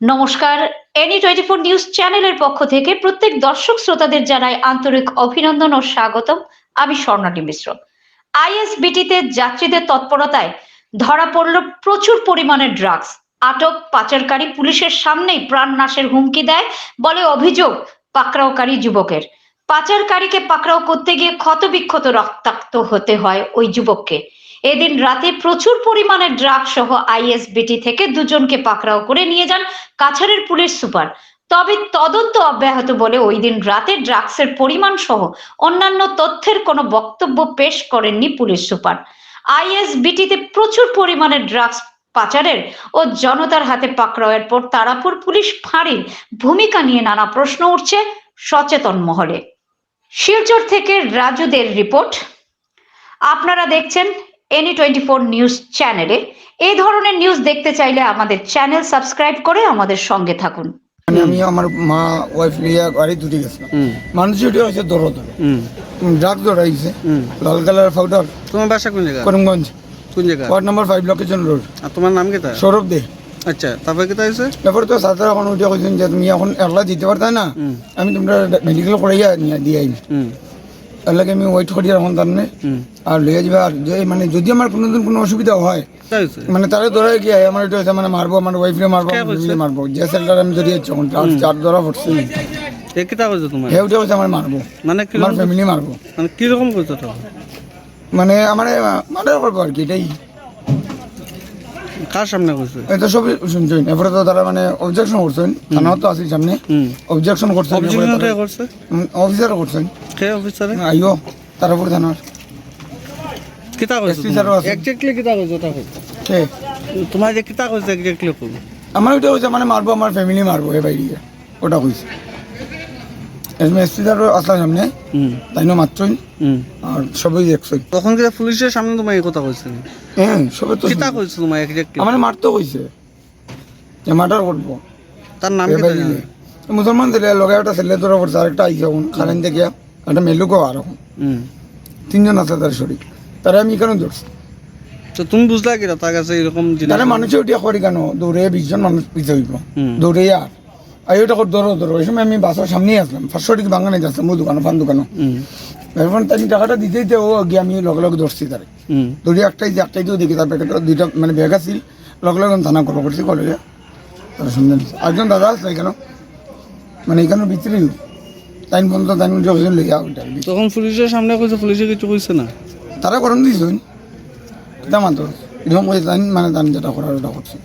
নমস্কার, any twenty four news চ্যানেলের পক্ষ থেকে প্রত্যেক দর্শক শ্রোতাদের জানাই আন্তরিক অভিনন্দন ও স্বাগতম। আমি স্বর্ণালী মিশ্র। আইএসবিটিতে যাত্রীদের তৎপরতায় ধরা পড়ল প্রচুর পরিমাণে ড্রাগস আটক পাচারকারী পুলিশের সামনেই প্রাণ নাশের হুমকি দেয় বলে অভিযোগ পাকড়াওকারী যুবকের। পাচারকারীকে পাকড়াও করতে গিয়ে ক্ষতবিক্ষত রক্তাক্ত হতে হয় ওই যুবককে। এদিন রাতে প্রচুর পরিমাণে ড্রাগ সহ আইএসবিটি থেকে দুজনকে পাকড়াও করে নিয়ে যান কাছাড়ের পুলিশ সুপার। তবে তদন্ত অব্যাহত বলে ওই দিন রাতে ড্রাগসের পরিমাণ সহ অন্যান্য তথ্যের কোনো বক্তব্য পেশ করেননি পুলিশ সুপার। আইএসবিটিতে প্রচুর পরিমাণে ড্রাগস পাচারের ও জনতার হাতে পাকড়াওয়ের পর তারাপুর পুলিশ ফাঁড়ির ভূমিকা নিয়ে নানা প্রশ্ন উঠছে সচেতন মহলে। শিলচর থেকে রাজুদের রিপোর্ট। আপনারা দেখছেন এনি টোয়েন্টি ফোর নিউজ চ্যানেলে এই ধরনের নিউজ দেখতে চাইলে আমাদের চ্যানেল সাবস্ক্রাইব করে আমাদের সঙ্গে থাকুন। মানে আমি আমার মা ওয়াইফ লিয়া গাড়ি দুটি গেছিলাম মানুষ উঠে হয়েছে দৌড়ো দৌড়ো হুম ড্রাগ দৌড়াইছে লাল কালার পাউডার তোমার বাসা কোন জায়গা? করিমগঞ্জ। কোন জায়গা? Ward number five location road আর তোমার নাম কি তা সৌরভ দে। আচ্ছা তারপরে কি হয়েছে? তারপরে তো সাঁতার এখন উঠে কইছেন যে তুমি এখন একলা দিতে পারতা না। আমি তোমরা মেডিকেল করাইয়া নিয়ে দিয়ে আইনি। হুম। তার লাগে আমি ওয়েট করি এখন তার আর লইয়া যাবে আর মানে যদি আমার কোনোদিন কোনো অসুবিধা হয় কি মানে তারা ধরে গিয়ে আমার এটা হয়েছে মানে মারবো আমার ওয়াইফরে মারবো কে বলছে? মারবো। যে সেলটার আমি ধরিয়েছি এখন চার ধরা পড়ছে। কিতা করছে তোমার? হে উঠে হয়েছে আমার মারবো। মানে কি আমার ফ্যামিলি মারবো। মানে কীরকম করছ তো মানে আমার মার্ডার করব আর কি এটাই। কার সামনে করছে? এটা সব শুনছেন এরপরে তো তারা মানে অবজেকশন করছেন। থানাও তো আসি সামনে। অবজেকশন করছেন অবজেকশন করছে? অফিসারও করছেন। কে অফিসারে আইও তার উপরে থানার। কিতা আছে। এক্স্যাক্টলি কিতা ওটা কই। কে? তোমার যে কিতা করছে এক্স্যাক্টলি কই? আমার ওইটা হয়েছে মানে মারবো আমার ফ্যামিলি মারবো এ বাইরে। ওটা কইছে। এসমি এসপি স্যারও আসলাম সামনে। হুম। তাইনো মাত্রই। হুম। আর সবই তখন কি পুলিশের সামনে তোমার এই কথা কইছে? হ্যাঁ সবে তো কিতা। কইছে তোমার এক্স্যাক্টলি আমার মারতো কইছে। যে মার্ডার করব। তার নাম কি মুসলমান ছেলে লগে একটা ছেলে ধরা পড়ছে আরেকটা আইসে এখন খালেন থেকে একটা মেলুকও আর। এখন তিনজন আছে তার শরীর। তারা আমি কেন ধরছি? তো তুমি বুঝলা কি তার কাছে এরকম তারা মানুষে উঠিয়া করি কেন? দৌড়ে বিশজন মানুষ পিছিয়ে হইব। দৌড়ে আর। আর ওইটা করে দৌড়ো দৌড়ো ওই সময় আমি বাসার সামনেই আসলাম। ফার্স্ট দিকে বাঙালি যাচ্ছিলাম ও দোকানো ফান দোকানো এখন তাই টাকাটা দিতে দিতে ও গিয়ে আমি লগে লগে ধরছি তারে। দৌড়ে একটাই যে একটাই দিয়েও দেখি তার প্যাকেট দুইটা মানে ব্যাগ আছিল লগে লগে থানা কল করছি কলেজে তারা নিচ্ছে একজন দাদা আসছে এখানে মানে এখানে ভিতরে তাই বন্ধ তাই যখন লেগে ওইটা তখন পুলিশের সামনে কইছে পুলিশে কিছু কইছে না। তারা গরম দিয়েছেন কিতা মাত্র। এরকম কইছে মানে তান যেটা করার ওটা করছে।